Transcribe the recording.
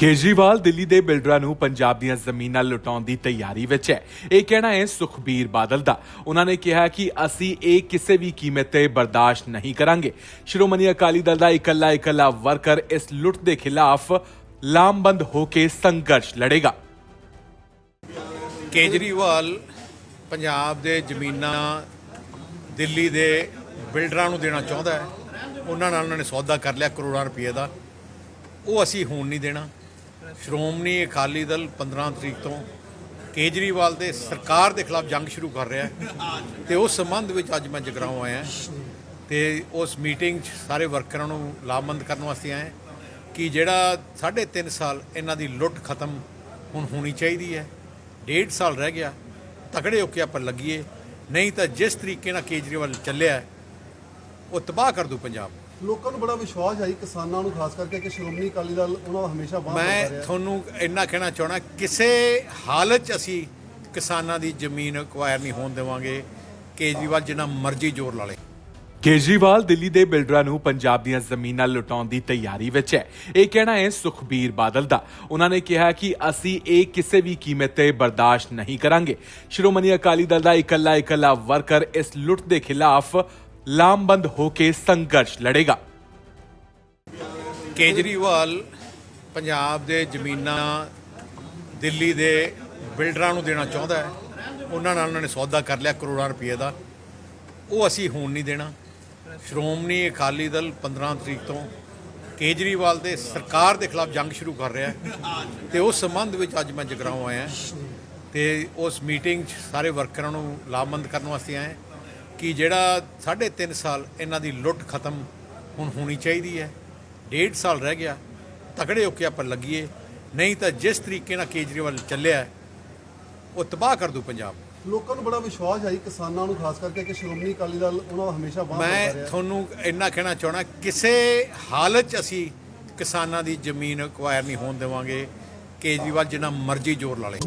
ਕੇਜਰੀਵਾਲ ਦਿੱਲੀ ਦੇ ਬਿਲਡਰਾਂ ਨੂੰ ਪੰਜਾਬ ਦੀਆਂ ਜ਼ਮੀਨਾਂ ਲੁਟਾਉਣ ਦੀ ਤਿਆਰੀ ਵਿੱਚ ਹੈ। ਇਹ ਕਹਿਣਾ ਹੈ ਸੁਖਬੀਰ ਬਾਦਲ ਦਾ। ਉਹਨਾਂ ਨੇ ਕਿਹਾ ਕਿ ਅਸੀਂ ਇਹ ਕਿਸੇ ਵੀ ਕੀਮਤ ਤੇ ਬਰਦਾਸ਼ਤ ਨਹੀਂ ਕਰਾਂਗੇ। ਸ਼੍ਰੋਮਣੀ ਅਕਾਲੀ ਦਲ ਦਾ ਇਕੱਲਾ ਇਕੱਲਾ ਵਰਕਰ ਇਸ ਲੁੱਟ ਦੇ ਖਿਲਾਫ ਲਾਮਬੰਦ ਹੋ ਕੇ ਸੰਘਰਸ਼ ਲੜੇਗਾ। ਕੇਜਰੀਵਾਲ ਪੰਜਾਬ ਦੇ ਜ਼ਮੀਨਾਂ ਦਿੱਲੀ ਦੇ ਬਿਲਡਰਾਂ ਨੂੰ ਦੇਣਾ ਚਾਹੁੰਦਾ ਹੈ। ਉਹਨਾਂ ਨਾਲ ਉਹਨਾਂ ਨੇ ਸੌਦਾ ਕਰ ਲਿਆ ਕਰੋੜਾਂ ਰੁਪਏ ਦਾ। ਉਹ ਅਸੀਂ ਹੋਣ ਨਹੀਂ ਦੇਣਾ। ਸ਼੍ਰੋਮਣੀ ਅਕਾਲੀ ਦਲ 15 ਤਰੀਕ ਤੋਂ ਕੇਜਰੀਵਾਲ ਦੇ ਸਰਕਾਰ ਦੇ ਖਿਲਾਫ ਜੰਗ ਸ਼ੁਰੂ ਕਰ ਰਿਹਾ ਹੈ ਤੇ ਉਸ ਸੰਬੰਧ ਵਿੱਚ ਅੱਜ ਮੈਂ ਜਗਰਾਉਂ ਆਇਆ ਤੇ ਉਸ ਮੀਟਿੰਗ 'ਚ ਸਾਰੇ ਵਰਕਰਾਂ ਨੂੰ ਲਾਭਬੰਦ ਕਰਨ ਵਾਸਤੇ ਆਇਆ ਕਿ ਜਿਹੜਾ 3.5 ਸਾਲ ਇਹਨਾਂ ਦੀ ਲੁੱਟ ਖਤਮ ਹੁਣ ਹੋਣੀ ਚਾਹੀਦੀ ਹੈ, ਡੇਢ ਸਾਲ ਰਹਿ ਗਿਆ, ਤਕੜੇ ਹੋ ਕੇ ਆਪਾਂ ਲੱਗੀਏ, ਨਹੀਂ ਤਾਂ ਜਿਸ ਤਰੀਕੇ ਨਾਲ ਕੇਜਰੀਵਾਲ ਚੱਲਿਆ ਉਹ ਤਬਾਹ ਕਰ ਦੂ ਪੰਜਾਬ ਲੋਕਾਂ ਨੂੰ ਬੜਾ ਵਿਸ਼ਵਾਸ ਹੈ ਜੀ ਕਿਸਾਨਾਂ ਨੂੰ ਖਾਸ ਕਰਕੇ ਕਿ ਸ਼੍ਰੋਮਣੀ ਅਕਾਲੀ ਦਲ ਉਹਨਾਂ ਦਾ ਹਮੇਸ਼ਾ ਬਾਂਹ ਮੈਂ ਤੁਹਾਨੂੰ ਇੰਨਾ ਕਹਿਣਾ ਚਾਹਣਾ ਕਿਸੇ ਹਾਲਤ 'ਚ ਅਸੀਂ ਕਿਸਾਨਾਂ ਦੀ ਜ਼ਮੀਨ ਅਕਵਾਇਰ ਨਹੀਂ ਹੋਣ ਦੇਵਾਂਗੇ। ਕੇਜਰੀਵਾਲ ਜਿੰਨਾ ਮਰਜ਼ੀ ਜ਼ੋਰ ਲਾ ਲੇ। ਕੇਜਰੀਵਾਲ ਦਿੱਲੀ ਦੇ ਬਿਲਡਰਾਂ ਨੂੰ ਪੰਜਾਬ ਦੀਆਂ ਜ਼ਮੀਨਾਂ ਲੁਟਾਉਣ ਦੀ ਤਿਆਰੀ ਵਿੱਚ ਹੈ। ਇਹ ਕਹਿਣਾ ਹੈ ਸੁਖਬੀਰ ਬਾਦਲ ਦਾ। ਉਹਨਾਂ ਨੇ ਕਿਹਾ ਕਿ ਅਸੀਂ ਇਹ ਕਿਸੇ ਵੀ ਕੀਮਤ ਤੇ ਬਰਦਾਸ਼ਤ ਨਹੀਂ ਕਰਾਂਗੇ। ਸ਼੍ਰੋਮਣੀ ਅਕਾਲੀ ਦਲ ਦਾ ਇਕੱਲਾ ਇਕੱਲਾ ਵਰਕਰ ਇਸ ਲੁੱਟ ਦੇ ਖਿਲਾਫ ਲਾਮਬੰਦ ਹੋ ਕੇ ਸੰਘਰਸ਼ ਲੜੇਗਾ। ਕੇਜਰੀਵਾਲ ਪੰਜਾਬ ਦੇ ਜ਼ਮੀਨਾਂ ਦਿੱਲੀ ਦੇ ਬਿਲਡਰਾਂ ਨੂੰ ਦੇਣਾ ਚਾਹੁੰਦਾ ਹੈ। ਉਹਨਾਂ ਨਾਲ ਉਹਨਾਂ ਨੇ ਸੌਦਾ ਕਰ ਲਿਆ ਕਰੋੜਾਂ ਰੁਪਏ ਦਾ। ਉਹ ਅਸੀਂ ਹੋਣ ਨਹੀਂ ਦੇਣਾ। ਸ਼੍ਰੋਮਣੀ ਅਕਾਲੀ ਦਲ 15 ਤਰੀਕ ਤੋਂ ਕੇਜਰੀਵਾਲ ਦੇ ਸਰਕਾਰ ਦੇ ਖਿਲਾਫ ਜੰਗ ਸ਼ੁਰੂ ਕਰ ਰਿਹਾ ਹੈ। ਤੇ ਉਸ ਸੰਬੰਧ ਵਿੱਚ ਅੱਜ ਮੈਂ ਜਗਰਾਉਂ ਆਇਆ ਤੇ ਉਸ ਮੀਟਿੰਗ 'ਚ ਸਾਰੇ ਵਰਕਰਾਂ ਨੂੰ ਲਾਭਬੰਦ ਕਰਨ ਵਾਸਤੇ ਆਏ ਕਿ ਜਿਹੜਾ 3.5 ਸਾਲ ਇਹਨਾਂ ਦੀ ਲੁੱਟ ਖਤਮ ਹੁਣ ਹੋਣੀ ਚਾਹੀਦੀ ਹੈ। ਡੇਢ ਸਾਲ ਰਹਿ ਗਿਆ ਤਕੜੇ ਹੋ ਕੇ ਆਪਾਂ ਲੱਗੀਏ। ਨਹੀਂ ਤਾਂ ਜਿਸ ਤਰੀਕੇ ਨਾਲ ਕੇਜਰੀਵਾਲ ਚੱਲਿਆ ਉਹ ਤਬਾਹ ਕਰ ਦੂ ਪੰਜਾਬ। ਲੋਕਾਂ ਨੂੰ ਬੜਾ ਵਿਸ਼ਵਾਸ ਹੈ ਜੀ ਕਿਸਾਨਾਂ ਨੂੰ ਖਾਸ ਕਰਕੇ ਕਿ ਸ਼੍ਰੋਮਣੀ ਅਕਾਲੀ ਦਲ ਉਹਨਾਂ ਦਾ ਹਮੇਸ਼ਾ ਬਾਂਹ ਮੈਂ ਤੁਹਾਨੂੰ ਇੰਨਾ ਕਹਿਣਾ ਚਾਹਣਾ ਕਿਸੇ ਹਾਲਤ 'ਚ ਅਸੀਂ ਕਿਸਾਨਾਂ ਦੀ ਜ਼ਮੀਨ ਅਕਵਾਇਰ ਨਹੀਂ ਹੋਣ ਦੇਵਾਂਗੇ। ਕੇਜਰੀਵਾਲ ਜਿੰਨਾ ਮਰਜ਼ੀ ਜ਼ੋਰ ਲਾ ਲੇ।